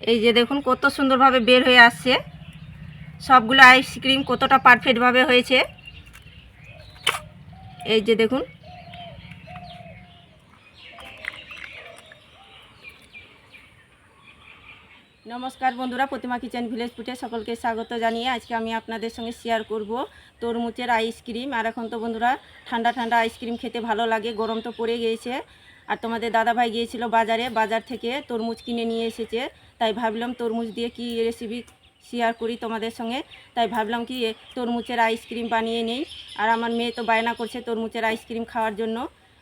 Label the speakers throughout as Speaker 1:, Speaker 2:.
Speaker 1: এই যে দেখুন, কত সুন্দরভাবে বের হয়ে আসছে। সবগুলো আইসক্রিম কতটা পারফেক্টভাবে হয়েছে। এই যে দেখুন। নমস্কার বন্ধুরা, প্রতিমা কিচেন ভিলেজ ফুটে সকলকে স্বাগত জানিয়ে আজকে আমি আপনাদের সঙ্গে শেয়ার করব তরমুজের আইসক্রিম আর এখন তো বন্ধুরা, ঠান্ডা ঠান্ডা আইসক্রিম খেতে ভালো লাগে, গরম তো পড়ে গিয়েছে। আর তোমাদের দাদাভাই গিয়েছিল বাজারে, বাজার থেকে তরমুজ কিনে নিয়ে এসেছে। তাই ভাবলাম তরমুজ দিয়ে কি রেসিপি শেয়ার করি তোমাদের সঙ্গে। তাই ভাবলাম কি তরমুজের আইসক্রিম বানিয়ে নেই। আর আমার মেয়ে তো বায়না করছে তরমুজের আইসক্রিম খাওয়ার জন্য।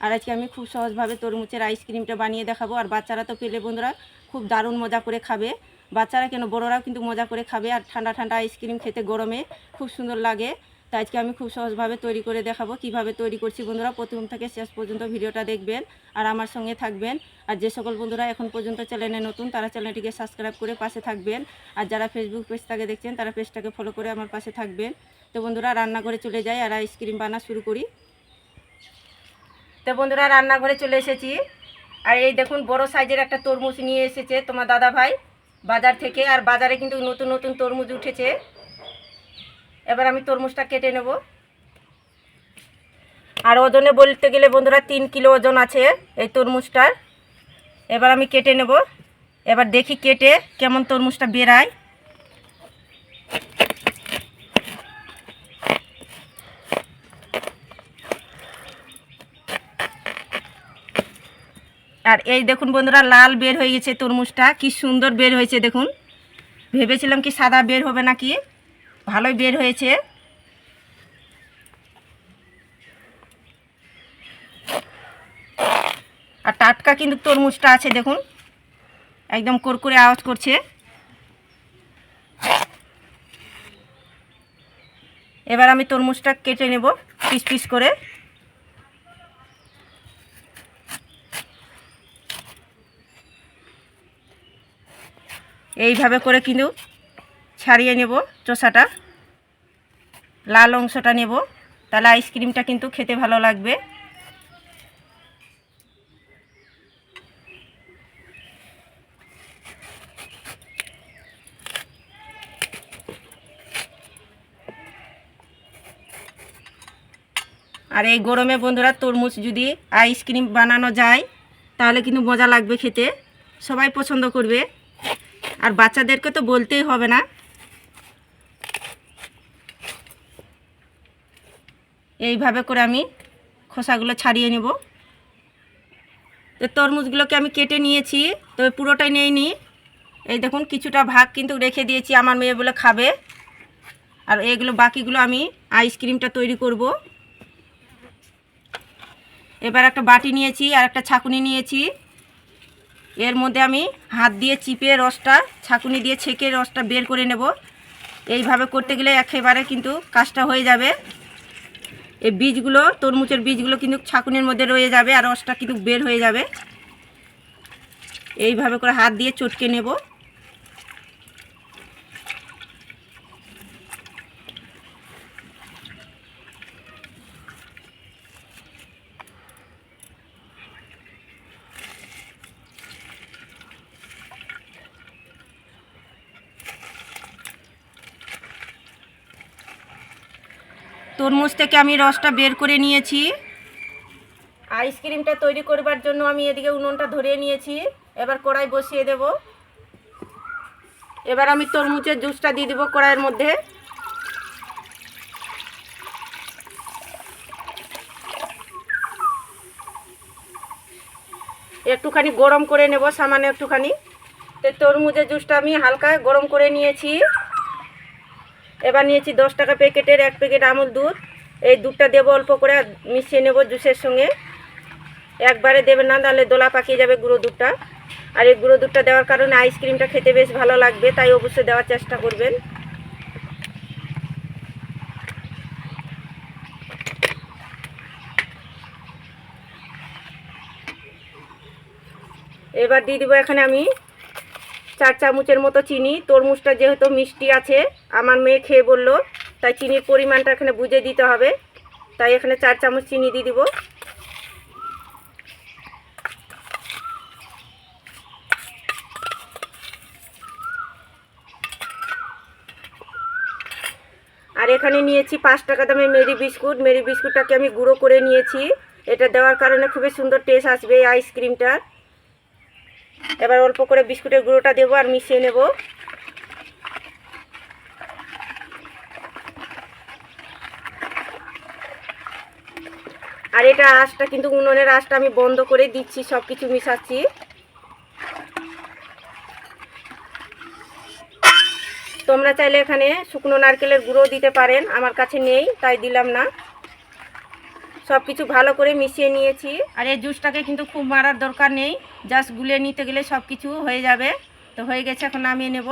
Speaker 1: আর আজকে আমি খুব সহজভাবে তরমুজের আইসক্রিমটা বানিয়ে দেখাবো। আর বাচ্চারা তো পেলে বন্ধুরা খুব দারুণ মজা করে খাবে। বাচ্চারা কেন, বড়রাও কিন্তু মজা করে খাবে। আর ঠান্ডা ঠান্ডা আইসক্রিম খেতে গরমে খুব সুন্দর লাগে। তাই আজকে আমি খুব সহজভাবে তৈরি করে দেখাবো কীভাবে তৈরি করছি। বন্ধুরা, প্রথম থেকে শেষ পর্যন্ত ভিডিওটা দেখবেন আর আমার সঙ্গে থাকবেন। আর যে সকল বন্ধুরা এখন পর্যন্ত চ্যানেলে নতুন, তারা চ্যানেলটিকে সাবস্ক্রাইব করে পাশে থাকবেন। আর যারা ফেসবুক পেজ থেকে দেখছেন, তারা পেজটাকে ফলো করে আমার পাশে থাকবেন। তো বন্ধুরা, রান্নাঘরে চলে যাই আর আইসক্রিম বানা শুরু করি। তো বন্ধুরা, রান্নাঘরে চলে এসেছি। আর এই দেখুন, বড় সাইজের একটা তরমুজ নিয়ে এসেছে তোমার দাদা ভাই বাজার থেকে। আর বাজারে কিন্তু নতুন নতুন তরমুজ উঠেছে। এবার আমি তরমুজটা কেটে নেব। আর ওজনে বলতে গেলে বন্ধুরা তিন কিলো ওজন আছে এই তরমুজটার। এবার আমি কেটে নেব। এবার দেখি কেটে কেমন তরমুজটা বেরায়। আর এই দেখুন বন্ধুরা, লাল বের হয়ে গেছে তরমুজটা। কি সুন্দর বের হয়েছে দেখুন। ভেবেছিলাম কি সাদা বের হবে নাকি? ভালোই বের হয়েছে। আর টাটকা কিন্তু তরমুজটা আছে, দেখুন। একদম কুরকুরে আওয়াজ করছে। এবার আমি তরমুজটা কেটে নেব পিস পিস করে। এইভাবে করে কিন্তু ছাড়িয়ে নেব চোষাটা। লাল অংশটা নেব। তাহলে আইসক্রিমটা কিন্তু খেতে ভালো লাগবে। আর এই গরমে বন্ধুরা তরমুজ যদি আইসক্রিম বানানো যায়, তাহলে কিন্তু মজা লাগবে খেতে। সবাই পছন্দ করবে। আর বাচ্চাদেরকে তো বলতেই হবে না। এইভাবে করে আমি খোসাগুলো ছাড়িয়ে নেব। তো তরমুজগুলোকে আমি কেটে নিয়েছি, তবে পুরোটাই নেইনি। এই দেখুন, কিছুটা ভাগ কিন্তু রেখে দিয়েছি, আমার মেয়ে বলে খাবে। আর এগুলো বাকিগুলো আমি আইসক্রিমটা তৈরি করব। এবার একটা বাটি নিয়েছি আর একটা ছাকুনি নিয়েছি। এর মধ্যে আমি হাত দিয়ে চিপে রসটা, ছাকুনি দিয়ে ছেঁকে রসটা বের করে নেব। এইভাবে করতে গেলে একেবারে কিন্তু কাজটা হয়ে যাবে। এই বীজগুলো, তরমুজের বীজগুলো কিন্তু ছাকুনির মধ্যে রয়ে যাবে আর রসটা কিন্তু বের হয়ে যাবে। এইভাবে করে হাত দিয়ে চটকে নেব। তরমুজ থেকে আমি রসটা বের করে নিয়েছি। আইসক্রিমটা তৈরি করবার জন্য আমি এদিকে উনুনটা ধরিয়ে নিয়েছি। এবার কড়াই বসিয়ে দেব। এবার আমি তরমুজের জুসটা দিয়ে দেবো কড়াইয়ের মধ্যে। একটুখানি গরম করে নেব, সামান্য একটুখানি। তো তরমুজের জুসটা আমি হালকা গরম করে নিয়েছি। এবার নিয়েছি দশ টাকা প্যাকেটের এক প্যাকেট আমুল দুধ। এই দুধটা দেবো অল্প করে মিশিয়ে নেব জুসের সঙ্গে। একবারে দেবেন না, তাহলে দোলা পাকিয়ে যাবে গুঁড়ো দুধটা। আর এই গুঁড়ো দুধটা দেওয়ার কারণে আইসক্রিমটা খেতে বেশ ভালো লাগবে, তাই অবশ্যই দেওয়ার চেষ্টা করবেন। এবার দিয়ে দেবো এখানে আমি চার চামচের মতো চিনি, তরমুজটা যেহেতু মিষ্টি আছে, আমার মেয়ে খেয়ে বলল, তাই চিনির পরিমাণটা এখানে বুঝে দিতে হবে। তাই এখানে চার চামচ চিনি দিয়ে দিব। আর এখানে নিয়েছি পাঁচ টাকা দামের মেরি বিস্কুট। মেরি বিস্কুটটাকে আমি গুঁড়ো করে নিয়েছি। এটা দেওয়ার কারণে খুবই সুন্দর টেস্ট আসবে এই আইসক্রিমটার এবার অল্প করে বিস্কুটের গুঁড়োটা দেবো আর মিশিয়ে নেব। আর এটা আঁচটা কিন্তু উনুনের আঁচটা আমি বন্ধ করে দিচ্ছি সব কিছু মিশাচ্ছি। তোমরা চাইলে এখানে শুকনো নারকেলের গুঁড়ো দিতে পারেন, আমার কাছে নেই, তাই দিলাম না। সব কিছু ভালো করে মিশিয়ে নিয়েছি। আর এই জুসটাকে কিন্তু খুব মারার দরকার নেই। জাস্ট গুলে নিতে গেলে সব কিছু হয়ে যাবে। তো হয়ে গেছে, এখন নামিয়ে নেব।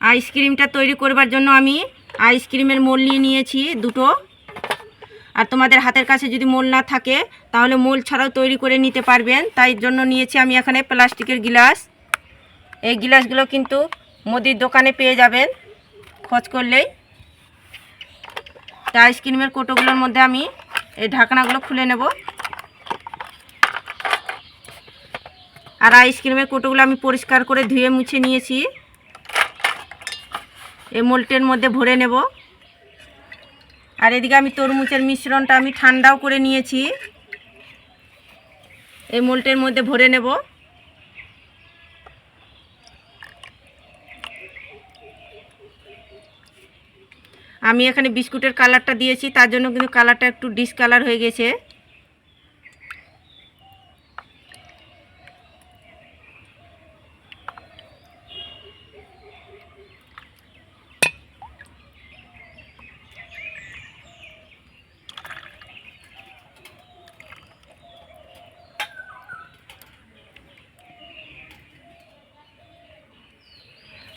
Speaker 1: আইসক্রিমটা তৈরি করবার জন্য আমি আইসক্রিমের মোল নিয়ে নিয়েছি, দুটো। আর তোমাদের হাতের কাছে যদি মোল না থাকে, তাহলে মোল ছাড়াও তৈরি করে নিতে পারবেন। তাই জন্য নিয়েছি আমি এখানে প্লাস্টিকের গিলাস। এই গিলাসগুলো কিন্তু মুদির দোকানে পেয়ে যাবেন। খোঁজ করলেই তা আইসক্রিমের কোটোগুলোর মধ্যে আমি এই ঢাকনাগুলো খুলে নেব। আর আইসক্রিমের কোটোগুলো আমি পরিষ্কার করে ধুয়ে মুছে নিয়েছি। এই মোল্টের মধ্যে ভরে নেব। আর এদিকে আমি তরমুজের মিশ্রণটা আমি ঠান্ডাও করে নিয়েছি। এই মোল্টের মধ্যে ভরে নেব। আমি এখানে বিস্কুটের কালারটা দিয়েছি, তার জন্য কিন্তু কালারটা একটু ডিসকালার হয়ে গেছে।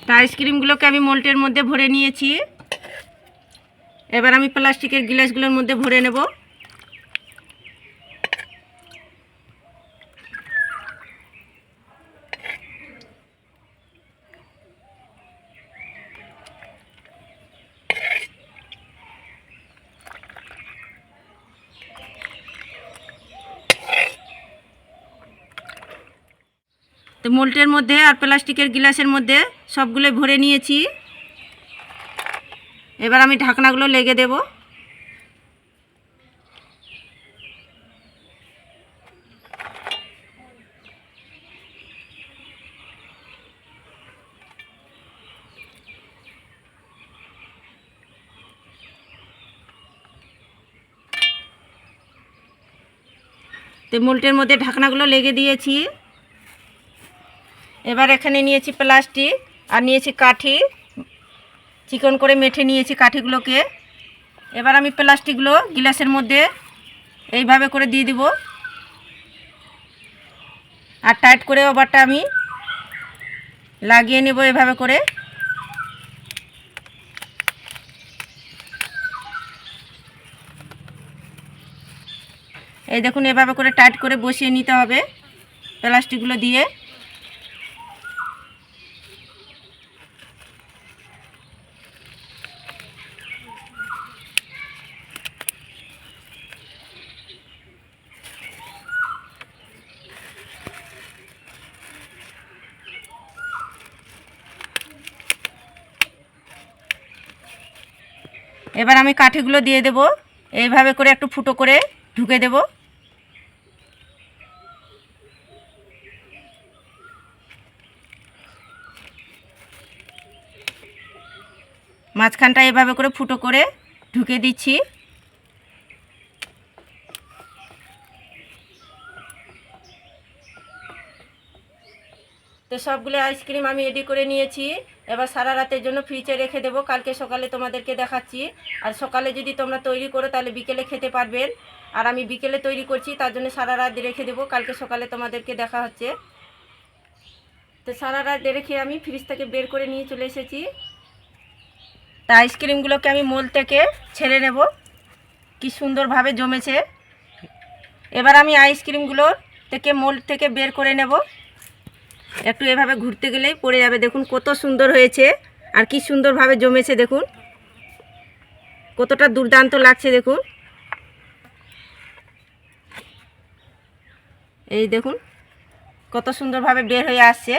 Speaker 1: তা আইসক্রিমগুলোকে আমি মোল্টের মধ্যে ভরে নিয়েছি। এবার আমি প্লাস্টিকের গ্লাসগুলোর মধ্যে ভরে নেব। তো মোল্টের মধ্যে আর প্লাস্টিকের গ্লাসের মধ্যে সবগুলোই ভরে নিয়েছি। এবার আমি ঢাকনাগুলো লেগে দেব। তো মোল্টের মধ্যে ঢাকনাগুলো লেগে দিয়েছি। এবার এখানে নিয়েছি প্লাস্টিক আর নিয়েছি কাঠি। চিকন করে মেঠে নিয়েছি কাঠিগুলোকে। এবার আমি প্লাস্টিকগুলো গিলাসের মধ্যে এইভাবে করে দিয়ে দিব। আর টাইট করে ওভারটা আমি লাগিয়ে নেব এভাবে করে। এই দেখুন, এভাবে করে টাইট করে বসিয়ে নিতে হবে প্লাস্টিকগুলো দিয়ে। এবার আমি কাঠিগুলো দিয়ে দেব। এইভাবে করে একটু ফুটো করে ঢুকে দেব। মাঝখানটা এভাবে করে ফুটো করে ঢুকে দিচ্ছি। সবগুলো আইসক্রিম আমি রেডি করে নিয়েছি। এবার সারা রাতের জন্য ফ্রিজে রেখে দেবো। কালকে সকালে তোমাদেরকে দেখাচ্ছি। আর সকালে যদি তোমরা তৈরি করো, তাহলে বিকেলে খেতে পারবেন। আর আমি বিকেলে তৈরি করছি, তার জন্য সারা রাত রেখে দেবো। কালকে সকালে তোমাদেরকে দেখা হচ্ছে। তো সারা রাত রেখে আমি ফ্রিজ থেকে বের করে নিয়ে চলে এসেছি। তা আইসক্রিমগুলোকে আমি মোল থেকে ছেড়ে নেব। কি সুন্দরভাবে জমেছে। এবার আমি আইসক্রিমগুলো থেকে মোল থেকে বের করে নেব। একটু এভাবে ঘুরতে গেলেই পড়ে যাবে। দেখুন কত সুন্দর হয়েছে। আর কি সুন্দরভাবে জমেছে দেখুন। কতটা দুর্দান্ত লাগছে দেখুন। এই দেখুন, কত সুন্দরভাবে বের হয়ে আসছে।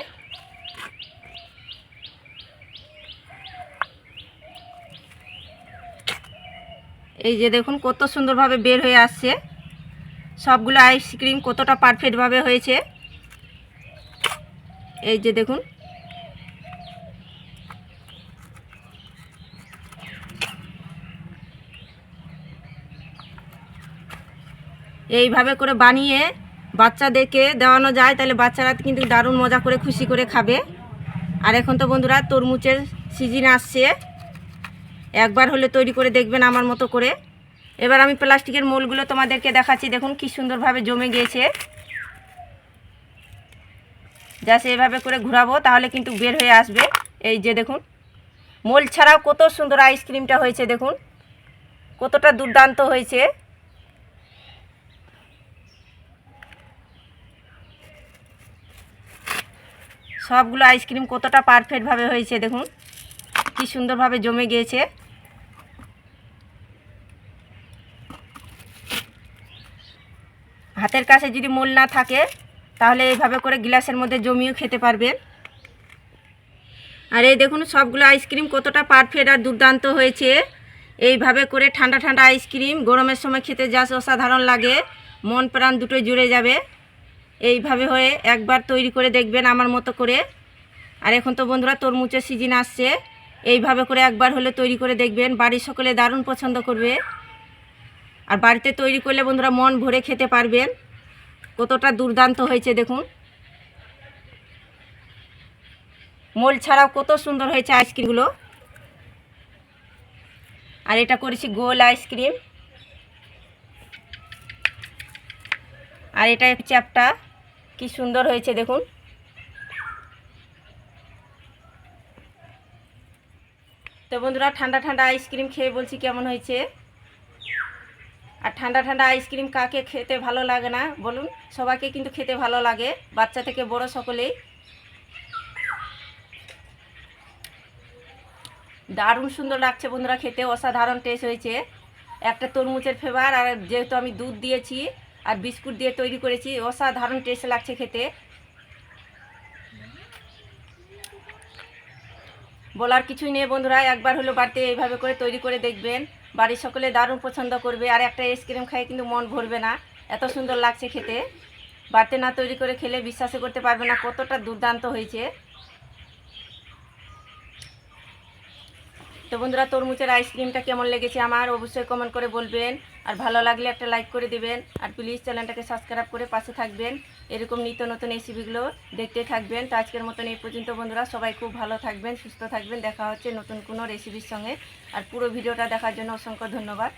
Speaker 1: এই যে দেখুন, কত সুন্দরভাবে বের হয়ে আসছে। সবগুলো আইসক্রিম কতটা পারফেক্টভাবে হয়েছে। এই যে দেখুন। এইভাবে করে বানিয়ে বাচ্চাদেরকে দেওয়ানো যায়, তাহলে বাচ্চারা কিন্তু দারুণ মজা করে খুশি করে খাবে। আর এখন তো বন্ধুরা তরমুজের সিজন আসছে। একবার হলে তৈরি করে দেখবেন আমার মতো করে। এবার আমি প্লাস্টিকের মোলগুলো তোমাদেরকে দেখাচ্ছি, দেখুন কি সুন্দরভাবে জমে গিয়েছে। জাস্ট এভাবে করে ঘোরাবো, তাহলে কিন্তু বের হয়ে আসবে। এই যে দেখুন, মোল ছাড়াও কত সুন্দর আইসক্রিমটা হয়েছে দেখুন। কতটা দুর্দান্ত হয়েছে। সবগুলো আইসক্রিম কতটা পারফেক্টভাবে হয়েছে দেখুন। কি সুন্দরভাবে জমে গিয়েছে। হাতের কাছে যদি মোল না থাকে তাহলে এইভাবে করে গ্লাসের মধ্যে জমিয়েও খেতে পারবেন। আর এই দেখুন, সবগুলো আইসক্রিম কতটা পারফেক্ট আর দুর্দান্ত হয়েছে। এইভাবে করে ঠান্ডা ঠান্ডা আইসক্রিম গরমের সময় খেতে যা অসাধারণ লাগে, মন প্রাণ দুটোই জুড়ে যাবে। এইভাবে হয়ে একবার তৈরি করে দেখবেন আমার মতো করে। আর এখন তো বন্ধুরা তরমুজের সিজন আসছে, এইভাবে করে একবার হলে তৈরি করে দেখবেন, বাড়ির সকলে দারুণ পছন্দ করবে। আর বাড়িতে তৈরি করলে বন্ধুরা মন ভরে খেতে পারবেন। কতটা দুর্দান্ত হয়েছে দেখুন। মোল ছাড়াও কত সুন্দর হয়েছে আইসক্রিমগুলো। আর এটা করেছি গোল আইসক্রিম। আর এটা চ্যাপটা কি সুন্দর হয়েছে দেখুন। তো বন্ধুরা, ঠান্ডা ঠান্ডা আইসক্রিম খেয়ে বলছি কেমন হয়েছে? আর ঠান্ডা ঠান্ডা আইসক্রিম কাকে খেতে ভালো লাগে না, বলুন। সবাইকে কিন্তু খেতে ভালো লাগে, বাচ্চা থেকে বড় সকলেই। দারুণ সুন্দর লাগছে বন্ধুরা খেতে, অসাধারণ টেস্ট হয়েছে। একটা তরমুজের ফ্লেভার আর যেহেতু আমি দুধ দিয়েছি আর বিস্কুট দিয়ে তৈরি করেছি, অসাধারণ টেস্ট লাগছে খেতে। বলার কিছুই নেই বন্ধুরা, একবার হলো বাড়িতে এইভাবে করে তৈরি করে দেখবেন। বাড়ির সকলে দারুণ পছন্দ করবে। আর একটা আইসক্রিম খাই কিন্তু মন ভরবে না। এত সুন্দর লাগছে খেতে। বাড়িতে না তৈরি করে খেলে বিশ্বাসই করতে পারবে না কতটা দুর্দান্ত হয়েছে। তো বন্ধুরা, তরমুজের আইসক্রিমটা কেমন লেগেছে আমার অবশ্যই কমেন্ট করে বলবেন। আর ভালো লাগলে একটা লাইক করে দেবেন। আর প্লিজ চ্যানেলটাকে সাবস্ক্রাইব করে পাশে থাকবেন। এরকম নিত্য নতুন রেসিপিগুলো দেখতে থাকবেন। তো আজকের মতন এই পর্যন্ত বন্ধুরা, সবাই খুব ভালো থাকবেন, সুস্থ থাকবেন। দেখা হচ্ছে নতুন কোনো রেসিপির সঙ্গে। আর পুরো ভিডিওটা দেখার জন্য অসংখ্য ধন্যবাদ।